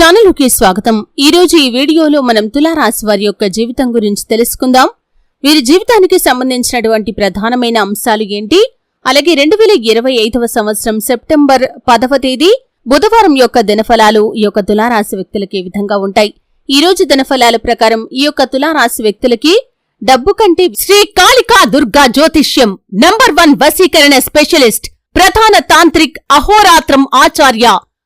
ఛానలుకి స్వాగతం. ఈ రోజు ఈ వీడియోలో మనం తులారాశి వారి యొక్క జీవితం గురించి తెలుసుకుందాం. వీరి జీవితానికి సంబంధించినటువంటి ప్రధానమైన అంశాలు ఏంటి? అలాగే రెండు వేల ఇరవై ఐదవ సంవత్సరం సెప్టెంబర్ పదవ తేదీ బుధవారం యొక్క దినఫలాలు ఈ యొక్క తులారాశి వ్యక్తులకి ఈ విధంగా ఉంటాయి? ఈ రోజు దినఫలాల ప్రకారం ఈ యొక్క తులారాశి వ్యక్తులకి డబ్బు కంటే శ్రీ కాళికా దుర్గా జ్యోతిష్యం నంబర్ వన్ వసీకరణ స్పెషలిస్ట్ ప్రధాన తాంత్రిక్ అహోరాత్రం ఆచార్య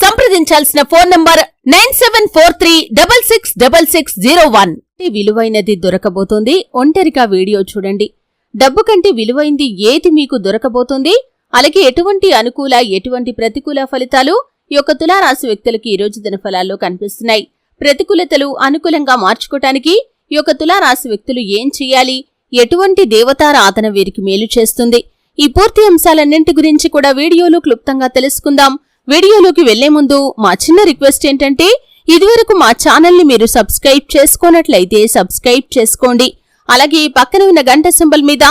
సంప్రదించాల్సిన phone number nine seven four three double six double six zero one. విలువైనది దొరకబోతోంది. ఒంటరిగా వీడియో చూడండి. డబ్బు కంటే విలువైంది ఏది మీకు దొరకబోతోంది? అలాగే ఎటువంటి అనుకూల ఎటువంటి ప్రతికూల ఫలితాలు ఈ యొక్క తులారాశి వ్యక్తులకి ఈ రోజు దినఫలాల్లో కనిపిస్తున్నాయి. ప్రతికూలతలు అనుకూలంగా మార్చుకోటానికి ఈ యొక్క తులారాశి వ్యక్తులు ఏం చేయాలి? ఎటువంటి దేవతారాధన వీరికి మేలు చేస్తుంది? ఈ పూర్తి అంశాలన్నింటి గురించి కూడా వీడియోలో క్లుప్తంగా తెలుసుకుందాం. వీడియోలోకి వెళ్ళే ముందు మా చిన్న రిక్వెస్ట్ ఏంటంటే ఇదివరకు మా ఛానల్ని మీరు సబ్స్క్రైబ్ చేసుకున్నట్లయితే సబ్స్క్రైబ్ చేసుకోండి. అలాగే పక్కన ఉన్న గంట సింబల్ మీద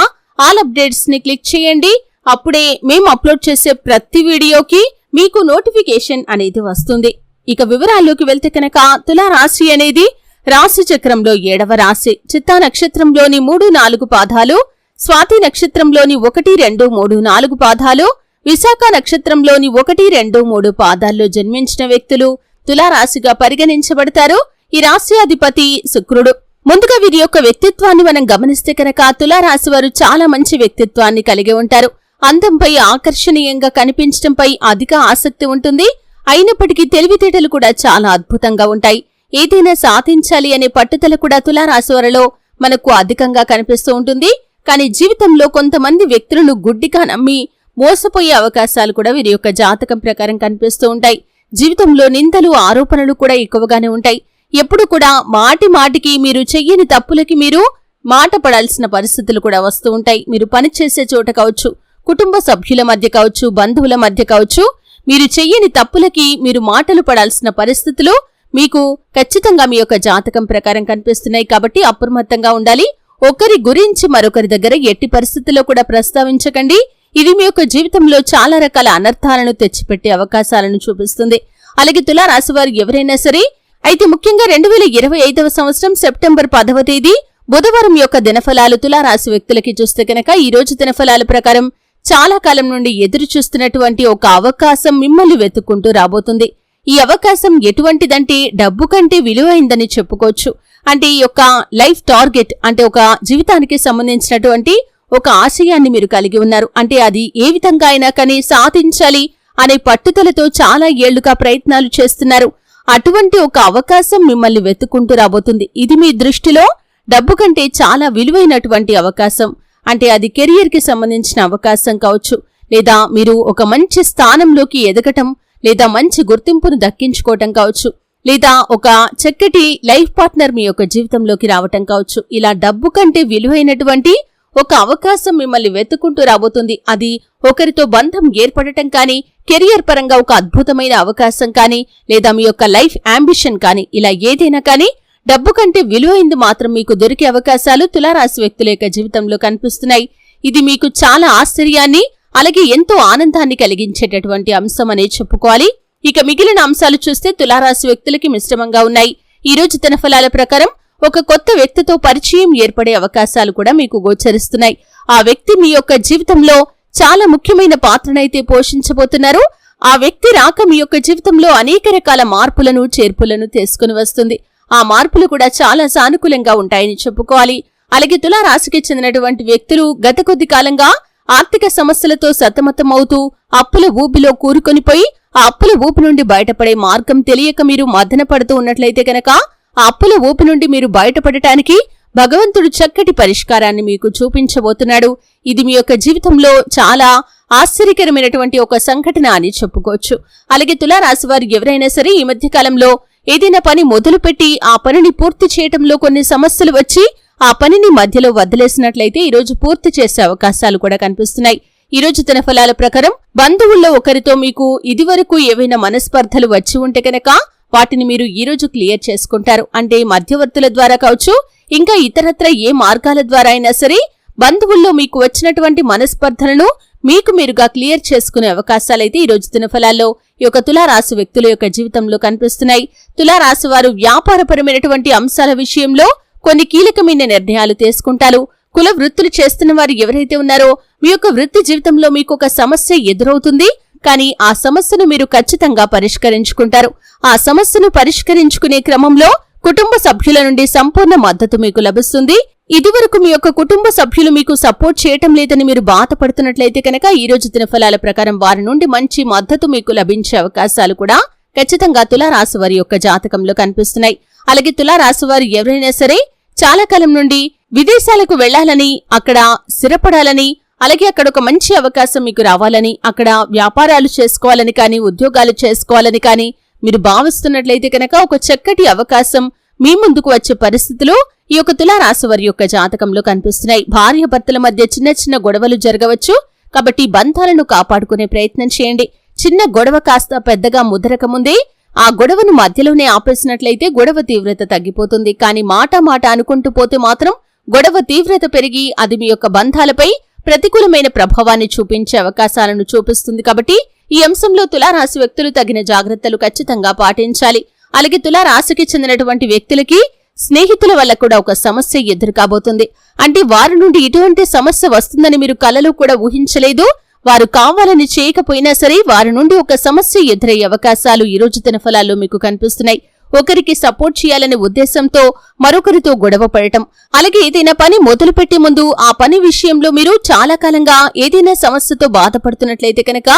ఆల్ అప్డేట్స్ని క్లిక్ చేయండి. అప్పుడే మేము అప్లోడ్ చేసే ప్రతి వీడియోకి మీకు నోటిఫికేషన్ అనేది వస్తుంది. ఇక వివరాల్లోకి వెళ్తే కనుక తులారాశి అనేది రాశి చక్రంలో ఏడవ రాశి. చిత్తా నక్షత్రంలోని మూడు నాలుగు పాదాలు స్వాతి నక్షత్రంలోని ఒకటి రెండు మూడు నాలుగు పాదాలు విశాఖ నక్షత్రంలోని ఒకటి రెండు మూడు పాదాల్లో జన్మించిన వ్యక్తులు తులారాశిగా పరిగణించబడతారు. ఈ రాశి అధిపతి శుక్రుడు. ముందుగా వీరి యొక్క వ్యక్తిత్వాన్ని మనం గమనిస్తే కనుక తులారాశి వారు చాలా మంచి వ్యక్తిత్వాన్ని కలిగి ఉంటారు. అందంపై ఆకర్షణీయంగా కనిపించడంపై అధిక ఆసక్తి ఉంటుంది. అయినప్పటికీ తెలివితేటలు కూడా చాలా అద్భుతంగా ఉంటాయి. ఏదైనా సాధించాలి అనే పట్టుదల కూడా తులారాశి వారిలో మనకు అధికంగా కనిపిస్తూ ఉంటుంది. కానీ జీవితంలో కొంతమంది వ్యక్తులను గుడ్డిగా నమ్మి మోసపోయే అవకాశాలు కూడా వీరి యొక్క జాతకం ప్రకారం కనిపిస్తూ ఉంటాయి. జీవితంలో నిందలు ఆరోపణలు కూడా ఎక్కువగానే ఉంటాయి. ఎప్పుడు కూడా మాటి మాటికి మీరు చెయ్యని తప్పులకి మీరు మాట పడాల్సిన పరిస్థితులు కూడా వస్తూ ఉంటాయి. మీరు పనిచేసే చోట కావచ్చు కుటుంబ సభ్యుల మధ్య కావచ్చు బంధువుల మధ్య కావచ్చు మీరు చెయ్యని తప్పులకి మీరు మాటలు పడాల్సిన పరిస్థితులు మీకు ఖచ్చితంగా మీ యొక్క జాతకం ప్రకారం కనిపిస్తున్నాయి. కాబట్టి అప్రమత్తంగా ఉండాలి. ఒకరి గురించి మరొకరి దగ్గర ఎట్టి పరిస్థితుల్లో కూడా ప్రస్తావించకండి. ఇది మీ యొక్క జీవితంలో చాలా రకాల అనర్థాలను తెచ్చిపెట్టే అవకాశాలను చూపిస్తుంది. అలాగే తులారాశి వారు ఎవరైనా సరే అయితే ముఖ్యంగా రెండు వేల ఇరవై ఐదవ సంవత్సరం సెప్టెంబర్ పదవ తేదీ బుధవారం యొక్క దినఫలాలు తులారాశి వ్యక్తులకి చూస్తే కనుక ఈ రోజు దినఫలాల ప్రకారం చాలా కాలం నుండి ఎదురు చూస్తున్నటువంటి ఒక అవకాశం మిమ్మల్ని వెతుక్కుంటూ రాబోతుంది. ఈ అవకాశం ఎటువంటిదంటే డబ్బు కంటే విలువైందని చెప్పుకోవచ్చు. అంటే ఈ యొక్క లైఫ్ టార్గెట్ అంటే ఒక జీవితానికి సంబంధించినటువంటి ఒక ఆశయాన్ని మీరు కలిగి ఉన్నారు. అంటే అది ఏ విధంగా అయినా కానీ సాధించాలి అనే పట్టుదలతో చాలా ఏళ్ళుగా ప్రయత్నాలు చేస్తున్నారు. అటువంటి ఒక అవకాశం మిమ్మల్ని వెతుక్కుంటూ రాబోతుంది. ఇది మీ దృష్టిలో డబ్బు కంటే చాలా విలువైనటువంటి అవకాశం. అంటే అది కెరియర్కి సంబంధించిన అవకాశం కావచ్చు. లేదా మీరు ఒక మంచి స్థానంలోకి ఎదగటం లేదా మంచి గుర్తింపును దక్కించుకోవటం కావచ్చు. లేదా ఒక చక్కటి లైఫ్ పార్ట్నర్ మీ యొక్క జీవితంలోకి రావటం కావచ్చు. ఇలా డబ్బు కంటే విలువైనటువంటి ఒక అవకాశం మిమ్మల్ని వెతుకుంటూ రాబోతుంది. అది ఒకరితో బంధం ఏర్పడటం కానీ కెరియర్ పరంగా ఒక అద్భుతమైన అవకాశం కానీ లేదా మీ యొక్క లైఫ్ అంబిషన్ కానీ ఇలా ఏదైనా కానీ డబ్బు కంటే విలువైంది మాత్రం మీకు దొరికే అవకాశాలు తులారాశి వ్యక్తుల యొక్క జీవితంలో కనిపిస్తున్నాయి. ఇది మీకు చాలా ఆశ్చర్యాన్ని అలాగే ఎంతో ఆనందాన్ని కలిగించేటటువంటి అంశం అనే చెప్పుకోవాలి. ఇక మిగిలిన అంశాలు చూస్తే తులారాశి వ్యక్తులకి మిశ్రమంగా ఉన్నాయి. ఈ రోజు తన ఫలాల ప్రకారం ఒక కొత్త వ్యక్తితో పరిచయం ఏర్పడే అవకాశాలు కూడా మీకు గోచరిస్తున్నాయి. ఆ వ్యక్తి మీ యొక్క జీవితంలో చాలా ముఖ్యమైన పాత్రనైతే పోషించబోతున్నారు. ఆ వ్యక్తి రాక మీ యొక్క జీవితంలో అనేక రకాల మార్పులను చేర్పులను తీసుకుని వస్తుంది. ఆ మార్పులు కూడా చాలా సానుకూలంగా ఉంటాయని చెప్పుకోవాలి. అలాగే తులారాశికి చెందినటువంటి వ్యక్తులు గత కొద్ది కాలంగా ఆర్థిక సమస్యలతో సతమతమవుతూ అప్పుల ఊపిలో కూరుకొనిపోయి ఆ అప్పుల ఊపి నుండి బయటపడే మార్గం తెలియక మీరు మదన పడుతూ ఉన్నట్లయితే గనక అప్పుల ఊపి నుండి మీరు బయటపడటానికి భగవంతుడు చక్కటి పరిష్కారాన్ని మీకు చూపించబోతున్నాడు. ఇది మీ యొక్క జీవితంలో చాలా ఆశ్చర్యకరమైనటువంటి ఒక సంఘటన అని చెప్పుకోవచ్చు. అలాగే తులారాశి వారు ఎవరైనా సరే ఈ మధ్య కాలంలో ఏదైనా పని మొదలుపెట్టి ఆ పనిని పూర్తి చేయటంలో కొన్ని సమస్యలు వచ్చి ఆ పనిని మధ్యలో వదిలేసినట్లయితే ఈరోజు పూర్తి చేసే అవకాశాలు కూడా కనిపిస్తున్నాయి. ఈరోజు తన ఫలాల ప్రకారం బంధువుల్లో ఒకరితో మీకు ఇదివరకు ఏవైనా మనస్పర్ధలు వచ్చి ఉంటే కనుక వాటిని మీరు ఈ రోజు క్లియర్ చేసుకుంటారు. అంటే మధ్యవర్తుల ద్వారా కావచ్చు ఇంకా ఇతరత్ర ఏ మార్గాల ద్వారా అయినా సరే బంధువుల్లో మీకు వచ్చినటువంటి మనస్పర్ధలను మీకు మీరుగా క్లియర్ చేసుకునే అవకాశాలైతే ఈ రోజు దినఫలాల్లో ఈ యొక్క తులారాశి వ్యక్తుల యొక్క జీవితంలో కనిపిస్తున్నాయి. తులారాశి వారు వ్యాపారపరమైనటువంటి అంశాల విషయంలో కొన్ని కీలకమైన నిర్ణయాలు తీసుకుంటారు. కుల వృత్తులు చేస్తున్న వారు ఎవరైతే ఉన్నారో మీ యొక్క వృత్తి జీవితంలో మీకు ఒక సమస్య ఎదురవుతుంది. కానీ ఆ సమస్యను మీరు ఖచ్చితంగా పరిష్కరించుకుంటారు. ఆ సమస్యను పరిష్కరించుకునే క్రమంలో కుటుంబ సభ్యుల నుండి సంపూర్ణ మద్దతు మీకు లభిస్తుంది. ఇదివరకు మీ యొక్క కుటుంబ సభ్యులు మీకు సపోర్ట్ చేయటం లేదని మీరు బాధపడుతున్నట్లయితే కనుక ఈ రోజు దినఫలాల ప్రకారం వారి నుండి మంచి మద్దతు మీకు లభించే అవకాశాలు కూడా ఖచ్చితంగా తులారాశి వారి యొక్క జాతకంలో కనిపిస్తున్నాయి. అలాగే తులారాశి వారు ఎవరైనా సరే చాలా కాలం నుండి విదేశాలకు వెళ్ళాలని అక్కడ స్థిరపడాలని అలాగే అక్కడ ఒక మంచి అవకాశం మీకు రావాలని అక్కడ వ్యాపారాలు చేసుకోవాలని కానీ ఉద్యోగాలు చేసుకోవాలని కానీ మీరు భావిస్తున్నట్లయితే కనుక ఒక చక్కటి అవకాశం మీ ముందుకు వచ్చే పరిస్థితులు ఈ యొక్క తులారాశి వారి యొక్క జాతకంలో కనిపిస్తున్నాయి. భార్య భర్తల మధ్య చిన్న చిన్న గొడవలు జరగవచ్చు. కాబట్టి బంధాలను కాపాడుకునే ప్రయత్నం చేయండి. చిన్న గొడవ కాస్త పెద్దగా ముదరక ముందే ఆ గొడవను మధ్యలోనే ఆపేసినట్లయితే గొడవ తీవ్రత తగ్గిపోతుంది. కానీ మాట మాట అనుకుంటూ పోతే మాత్రం గొడవ తీవ్రత పెరిగి అది మీ యొక్క బంధాలపై ప్రతికూలమైన ప్రభావాన్ని చూపించే అవకాశాలను చూపిస్తుంది కాబట్టి ఈ అంశంలో తులారాశి వ్యక్తులు తగిన జాగ్రత్తలు ఖచ్చితంగా పాటించాలి. అలాగే తులారాశికి చెందినటువంటి వ్యక్తులకి స్నేహితుల వల్ల కూడా ఒక సమస్య ఎదురు కాబోతుంది. అంటే వారి నుండి ఇటువంటి సమస్య వస్తుందని మీరు కలలో కూడా ఊహించలేదు. వారు కావాలని చేయకపోయినా సరే వారి నుండి ఒక సమస్య ఎదురయ్యే అవకాశాలు ఈ రోజు తన ఫలాల్లో మీకు కనిపిస్తున్నాయి. ఒకరికి సపోర్ట్ చేయాలనే ఉద్దేశంతో మరొకరితో గొడవ పడటం. అలాగే ఏదైనా పని మొదలుపెట్టే ముందు ఆ పని విషయంలో మీరు చాలా కాలంగా ఏదైనా సమస్యతో బాధపడుతున్నట్లయితే కనుక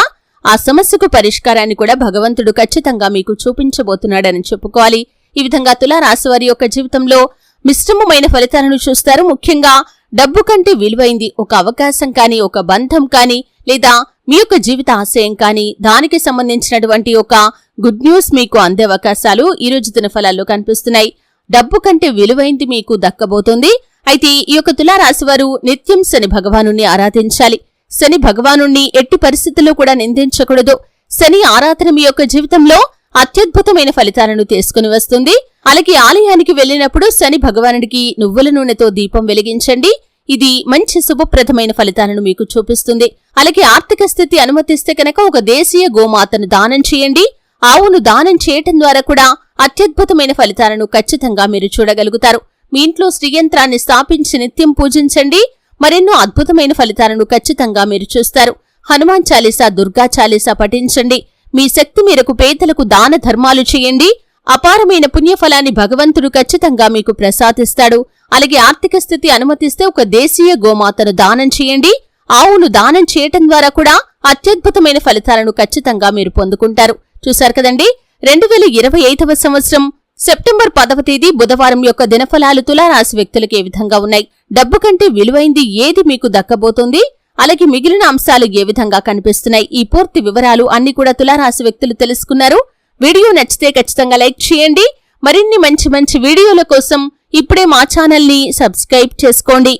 ఆ సమస్యకు పరిష్కారాన్ని కూడా భగవంతుడు ఖచ్చితంగా మీకు చూపించబోతున్నాడని చెప్పుకోవాలి. ఈ విధంగా తులారాశి వారి యొక్క జీవితంలో మిశ్రమమైన ఫలితాలను చూస్తారు. ముఖ్యంగా డబ్బు కంటే విలువైంది ఒక అవకాశం కానీ ఒక బంధం కానీ లేదా మీ యొక్క జీవిత ఆశయం కానీ దానికి సంబంధించినటువంటి ఒక గుడ్ న్యూస్ మీకు అందే అవకాశాలు ఈ రోజు దినఫలాల్లో కనిపిస్తున్నాయి. డబ్బు కంటే విలువైంది మీకు దక్కబోతుంది. అయితే ఈ యొక్క తులారాశి వారు నిత్యం శని భగవాను ఆరాధించాలి. శని భగవాను ఎట్టి పరిస్థితుల్లో కూడా నిందించకూడదు. శని ఆరాధన మీ యొక్క జీవితంలో అత్యద్భుతమైన ఫలితాలను తీసుకుని వస్తుంది. అలాగే ఆలయానికి వెళ్ళినప్పుడు శని భగవానుడికి నువ్వుల నూనెతో దీపం వెలిగించండి. ఇది మంచి శుభప్రదమైన ఫలితాలను మీకు చూపిస్తుంది. అలాగే ఆర్థిక స్థితి అనుమతిస్తే కనుక ఒక దేశీయ గోమాతను దానం చేయండి. ఆవును దానం చేయటం ద్వారా కూడా అత్యద్భుతమైన ఫలితాలను ఖచ్చితంగా మీరు చూడగలుగుతారు. మీ ఇంట్లో శ్రీయంత్రాన్ని స్థాపించి నిత్యం పూజించండి. మరెన్నో అద్భుతమైన ఫలితాలను ఖచ్చితంగా మీరు చూస్తారు. హనుమాన్ చాలీసా దుర్గా చాలీసా పఠించండి. మీ శక్తి మేరకు పేదలకు దాన ధర్మాలు చేయండి. అపారమైన పుణ్యఫలాన్ని భగవంతుడు ఖచ్చితంగా మీకు ప్రసాదిస్తాడు. అలాగే ఆర్థిక స్థితి అనుమతిస్తే ఒక దేశీయ గోమాతను దానం చేయండి. ఆవును దానం చేయటం ద్వారా కూడా అత్యద్భుతమైన ఫలితాలను ఖచ్చితంగా మీరు పొందుకుంటారు. చూశారు కదండి? రెండు వేల ఇరవై ఐదవ సంవత్సరం సెప్టెంబర్ పదవ తేదీ బుధవారం యొక్క దినఫలాలు తులారాశి వ్యక్తులకు ఏ విధంగా ఉన్నాయి? డబ్బు కంటే విలువైంది ఏది మీకు దక్కబోతోంది? అలాగే మిగిలిన అంశాలు ఏ విధంగా కనిపిస్తున్నాయి? ఈ పూర్తి వివరాలు అన్ని కూడా తులారాశి వ్యక్తులు తెలుసుకున్నారు. వీడియో నచ్చితే ఖచ్చితంగా లైక్ చేయండి. మరిన్ని మంచి మంచి వీడియోల కోసం ఇప్పుడే మా ఛానల్ని సబ్స్క్రైబ్ చేసుకోండి.